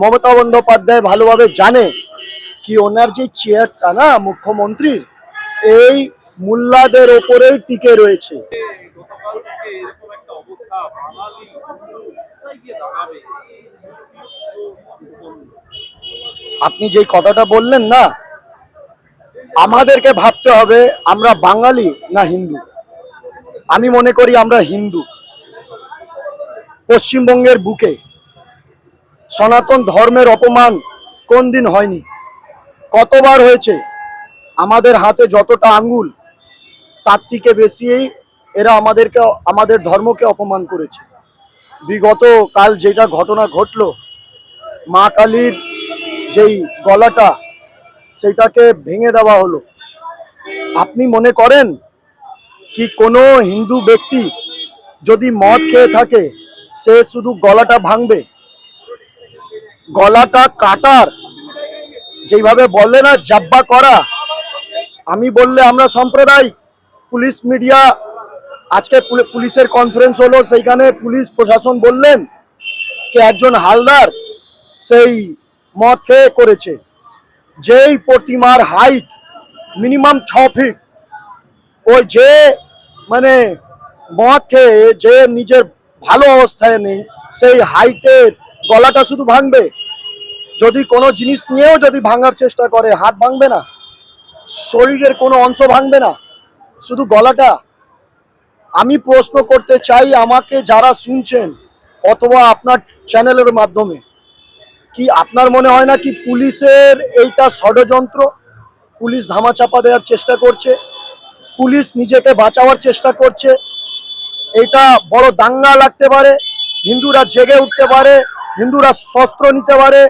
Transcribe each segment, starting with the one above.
মমতা বন্দ্যোপাধ্যায় ভালোভাবে জানে কি ওনার যে চেয়ারটা না মুখ্যমন্ত্রীর, এই মুল্লাদের ওপরেই টিকে রয়েছে। আপনি যেই কথাটা বললেন না, আমাদেরকে ভাবতে হবে আমরা বাঙালি না হিন্দু? আমি মনে করি আমরা হিন্দু। পশ্চিমবঙ্গের বুকে সনাতন ধর্মের অপমান কোন দিন হয়নি। কতবার হয়েছে, আমাদের হাতে যতটা আঙ্গুল, তার থেকে বেশি এরা আমাদেরকে, আমাদের ধর্মকে অপমান করেছে। বিগত কাল যেটা ঘটনা ঘটলো, মা কালীর যেই গলাটা, সেটাকে ভেঙে দেওয়া হলো। আপনি মনে করেন কি কোনো হিন্দু ব্যক্তি যদি মদ খেয়ে থাকে, সে শুধু গলাটা ভাঙবে? গলাটা কাটার, যেইভাবে বললে না জাব্বা করা, আমি বললে আমরা সাম্প্রদায়িক। পুলিশ মিডিয়া আজকে পুলিশের কনফারেন্স হলো, সেইখানে পুলিশ প্রশাসন বললেন কি একজন হালদার সেই মদ খেয়ে করেছে। যেই প্রতিমার হাইট মিনিমাম ছ ফিট ওই যে মানে মদ খেয়ে যে নিজের ভালো অবস্থায় নেই, সেই হাইটের গলাটা শুধু ভাঙবে। যদি কোনো জিনিস নিয়েও যদি ভাঙার চেষ্টা করে, হাত ভাঙবে না, শরীরের কোনো অংশ ভাঙবে না, শুধু গলাটা, আমি প্রশ্ন করতে চাই আমাকে যারা শুনছেন অথবা আপনার চ্যানেলের মাধ্যমে, কি আপনার মনে হয় না কি পুলিশের এইটা ষড়যন্ত্র? পুলিশ ধামাচাপা দেওয়ার চেষ্টা করছে, পুলিশ নিজেকে বাঁচাবার চেষ্টা করছে এটা বড় দাঙ্গা লাগতে পারে, হিন্দুরা জেগে উঠতে পারে, হিন্দুরা শস্ত্র নিতে পারে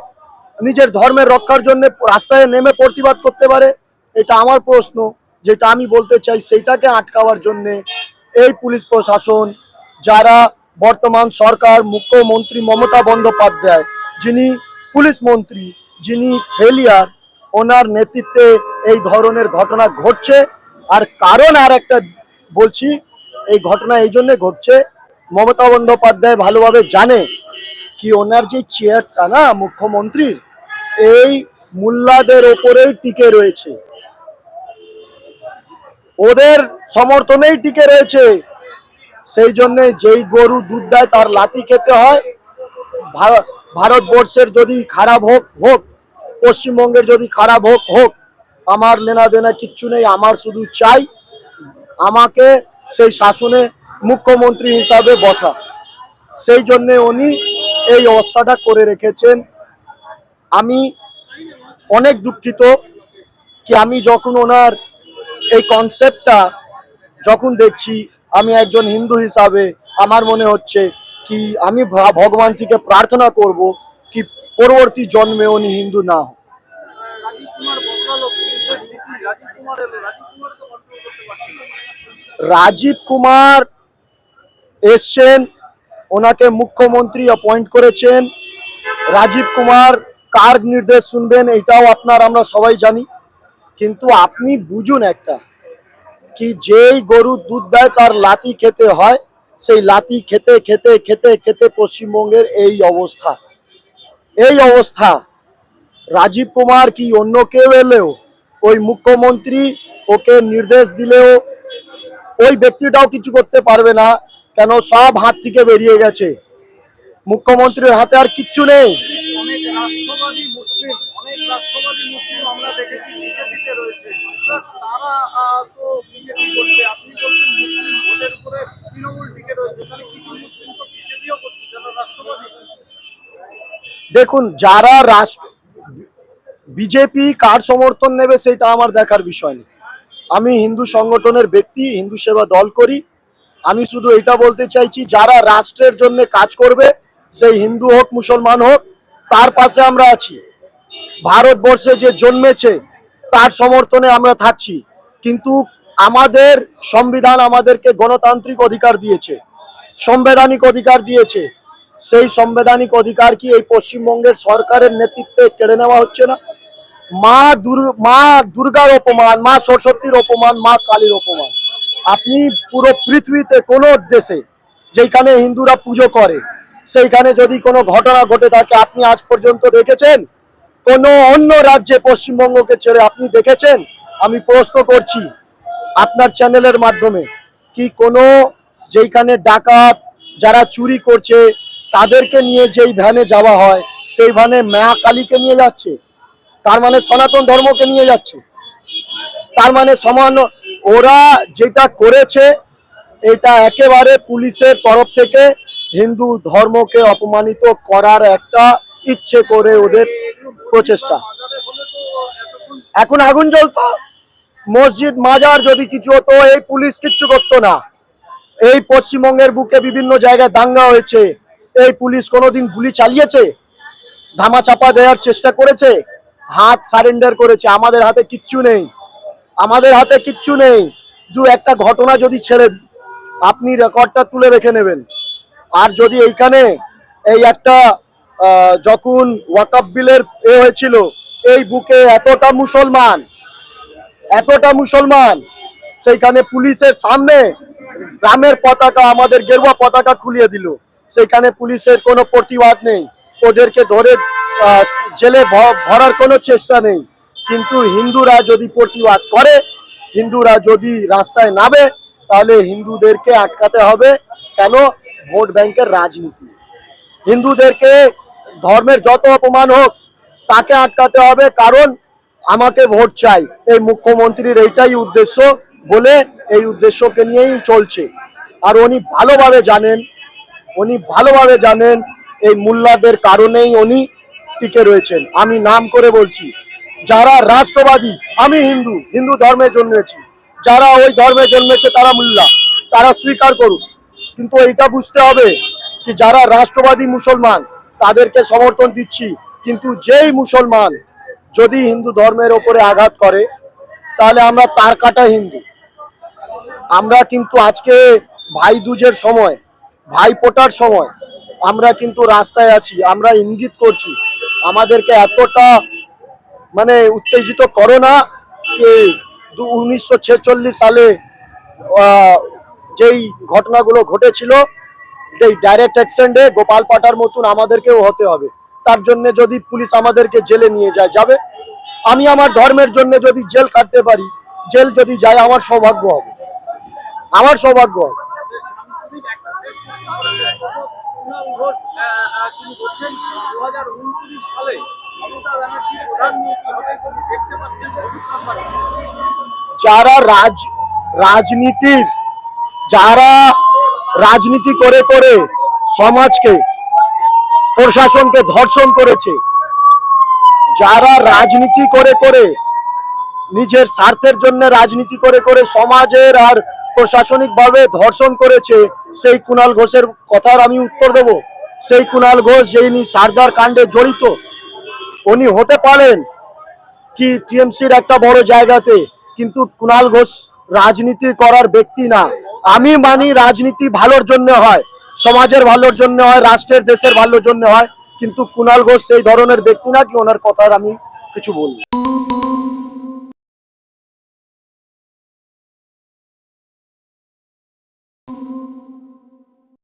নিজের ধর্মের রক্ষার জন্য রাস্তায় নেমে প্রতিবাদ করতে পারে, এটা আমার প্রশ্ন। যেটা আমি বলতে চাই, সেইটাকে আটকাবার জন্য এই পুলিশ প্রশাসন, যারা বর্তমান সরকার, মুখ্যমন্ত্রী মমতা বন্দ্যোপাধ্যায়, যিনি পুলিশ মন্ত্রী, যিনি ফেলিয়ার, ওনার নেতৃত্বে এই ধরনের ঘটনা ঘটছে। আর কারণ আর একটা বলছি, এই ঘটনা এই জন্যে ঘটছে, মমতা বন্দ্যোপাধ্যায় ভালোভাবে জানে কি ওনার যে চেয়ারটা না মুখ্যমন্ত্রীর এই মুল্লাদের ওপরেই টিকে রয়েছে। ওদের সমর্থনেই টিকে রয়েছে। সেই জন্য যেই গরু দুধ দেয় তার লাথি খেতে হয়। ভারত ভারতবর্ষের যদি খারাপ হোক হোক। পশ্চিমবঙ্গের যদি খারাপ হোক হোক। আমার লেনা দেনা কিচ্ছু নেই, আমার শুধু চাই আমাকে সেই শাসনে মুখ্যমন্ত্রী হিসাবে বসা। সেই জন্য উনি এই অবস্থাটা করে রেখেছেন। আমি অনেক দুঃখিত কি আমি যখন ওনার এই কনসেপ্টটা যখন দেখছি আমি একজন হিন্দু হিসাবে আমার মনে হচ্ছে কি আমি ভগবান থেকে প্রার্থনা করব কি পরবর্তী জন্মে উনি হিন্দু না হোক। রাজীব কুমার বদলালো পুলিশের নীতি রাজীব কুমার এলো রাজীব কুমার তো কন্ট্রোল করতে পারছে না। রাজীব কুমার এসছেন ওনাকে মুখ্যমন্ত্রী অ্যাপয়েন্ট করেছেন। রাজীব কুমার কার নির্দেশ শুনবেন, এটাও আপনার আমরা সবাই জানি। কিন্তু আপনি বুঝুন একটা, কি যেই গরু দুধ দেয় তার লাতি খেতে হয়, সেই লাতি খেতে খেতে খেতে খেতে পশ্চিমবঙ্গের এই অবস্থা। এই অবস্থা। রাজীব কুমার কি অন্য কেউ এলেও, ওই মুখ্যমন্ত্রী ওকে নির্দেশ দিলেও, ওই ব্যক্তিটাও কিছু করতে পারবে না, কেন সব হাত থেকে বেরিয়ে গেছে। মুখ্যমন্ত্রীর হাতে আর কিচ্ছু নেই অনেক রাষ্ট্রবাদী মুসলিম অনেক রাষ্ট্রবাদী মুসলিম আমরা দেখেছি বিজেপিতে রয়েছে তা তারা আহ, তো বিজেপি করছে আপনি বলছেন মুসলিম ভোটের উপরে তৃণমূল টিকে রয়েছে তাহলে কিছু মুসলিম তো বিজেপিও করছে যারা রাষ্ট্রবাদী দেখুন, যারা রাষ্ট্র বিজেপি কার সমর্থন নেবে সেটা আমার দেখার বিষয় নেই। আমি হিন্দু সংগঠনের ব্যক্তি, হিন্দু সেবা দল করি। আমি শুধু এটা বলতে চাইছি, যারা রাষ্ট্রের জন্য কাজ করবে, সেই হিন্দু হোক, মুসলমান হোক, তার পাশে আমরা আছি। ভারতবর্ষে যে জন্মেছে, তার সমর্থনে আমরা থাকছি। কিন্তু আমাদের সংবিধান আমাদেরকে গণতান্ত্রিক অধিকার দিয়েছে, সাংবিধানিক অধিকার দিয়েছে। সেই সংবিধানিক অধিকার কি এই পশ্চিমবঙ্গের সরকারের নেতৃত্বে কেড়ে নেওয়া হচ্ছে না? মা দুর, মা দুর্গার অপমান, মা সরস্বতীর অপমান, মা কালীর অপমান। আপনি পুরো পৃথিবীতে কোনো দেশে যেখানে হিন্দুরা পুজো করে, সেইখানে যদি কোনো ঘটনা ঘটে থাকে, আপনি আজ পর্যন্ত দেখেছেন? কোনো অন্য রাজ্যে পশ্চিমবঙ্গকে ছেড়ে আপনি দেখেছেন? আমি প্রশ্ন করছি আপনার চ্যানেলের মাধ্যমে, কি কোনো যেইখানে ডাকাত যারা চুরি করছে তাদেরকে নিয়ে যেই ভ্যানে যাওয়া হয়, সেই ভ্যানে মা কালীকে নিয়ে যাচ্ছে। তার মানে সনাতন ধর্মকে নিয়ে যাচ্ছে। তার মানে সমান, ওরা যেটা করেছে, এটা একেবারে পুলিশের তরফ থেকে হিন্দু ধর্মকে অপমানিত করার একটা ইচ্ছে করে ওদের প্রচেষ্টা। এখন আগুন জ্বলতো। মসজিদ মাজার যদি কিছু হতো, এই পুলিশ কিচ্ছু করতো না। এই পশ্চিমবঙ্গের বুকে বিভিন্ন জায়গায় দাঙ্গা হয়েছে। এই পুলিশ কোনোদিন গুলি চালিয়েছে? ধামা চাপা দেওয়ার চেষ্টা করেছে? হাত সারেন্ডার করেছে। আমাদের হাতে কিচ্ছু নেই। আমাদের হাতে কিচ্ছু নেই। দু একটা ঘটনা যদি ছেড়ে দিই আপনি রেকর্ডটা তুলে রেখে নেবেন। আর যদি এইখানে এই একটা যখন ওয়াকাব বিলের এ হয়েছিল, এই বুকে এতটা মুসলমান এতটা মুসলমান, সেইখানে পুলিশের সামনে গ্রামের পতাকা, আমাদের গেরুয়া পতাকা খুলিয়ে দিল। সেইখানে পুলিশের কোনো প্রতিবাদ নেই। ওদেরকে ধরে জেলে ভরার কোনো চেষ্টা নেই। কিন্তু হিন্দুরা যদি প্রতিবাদ করে, হিন্দুরা যদি রাস্তায় নামে, তাহলে হিন্দুদেরকে আটকাতে হবে। কেন? ভোট ব্যাংকের রাজনীতি। হিন্দুদেরকে ধর্মের যত অপমান হোক, তাকে আটকাতে হবে। কারণ আমাকে ভোট চাই। এই মুখ্যমন্ত্রীর এইটাই উদ্দেশ্য বলে এই উদ্দেশ্যকে নিয়েই চলছে। আর উনি ভালোভাবে জানেন উনি ভালোভাবে জানেন এই মোল্লাদের কারণেই উনি টিকে রয়েছেন। আমি নাম করে বলছি, যারা রাষ্ট্রবাদী, আমি হিন্দু হিন্দু ধর্মে জন্মেছি। যারা ওই ধর্মে জন্মেছে তারা মোল্লা, তারা স্বীকার করুক কিন্তু এটা বুঝতে হবে কি যারা রাষ্ট্রবাদী মুসলমান, তাদেরকে সমর্থন দিচ্ছি। কিন্তু যেই মুসলমান যদি হিন্দু ধর্মের ওপরে আঘাত করে, তাহলে আমরা তার কাটা হিন্দু। আমরা কিন্তু আজকে ভাই দুজের সময় ভাই ফোটার সময় আমরা কিন্তু রাস্তায় আছি, আমরা ইঙ্গিত করছি, আমাদেরকে এতটা মানে উত্তেজিত করো না যে উনিশশো ছেচল্লিশ সালে যেই ঘটনাগুলো ঘটেছিল এই ডাইরেক্ট অ্যাক্সিডেন্টে গোপাল পাটার মতন আমাদেরকেও হতে হবে। তার জন্য যদি পুলিশ আমাদেরকে জেলে নিয়ে যায়, যাবে। আমি আমার ধর্মের জন্য যদি জেল কাটতে পারি, জেল যদি যায়, আমার সৌভাগ্য হবে। আমার সৌভাগ্য হবে সাংস্কৃতিক একটা দেশ কুণাল ঘোষ আহ, আহ, যারা রাজ, রাজনীতির, যারা রাজনীতি করে করে সমাজকে, প্রশাসনকে ধর্ষণ করেছে, যারা রাজনীতি করে করে নিজের স্বার্থের জন্য রাজনীতি করে করে সমাজের আর প্রশাসনিকভাবে ধর্ষণ করেছে, সেই কুণাল ঘোষের কথার আমি উত্তর দেব। সেই কুণাল ঘোষ যিনি সারদার কাণ্ডে জড়িত, উনি হতে পারেন কি টিএমসির একটা বড় জায়গাতে, কিন্তু কুণাল ঘোষ রাজনীতি করার ব্যক্তি না। আমি মানি রাজনীতি ভালোর জন্য হয়, সমাজের ভালোর জন্য হয়, রাষ্ট্রের দেশের ভালোর জন্য হয়, কিন্তু কুণাল ঘোষ সেই ধরনের ব্যক্তি না কি ওনার কথার আমি কিছু বলব।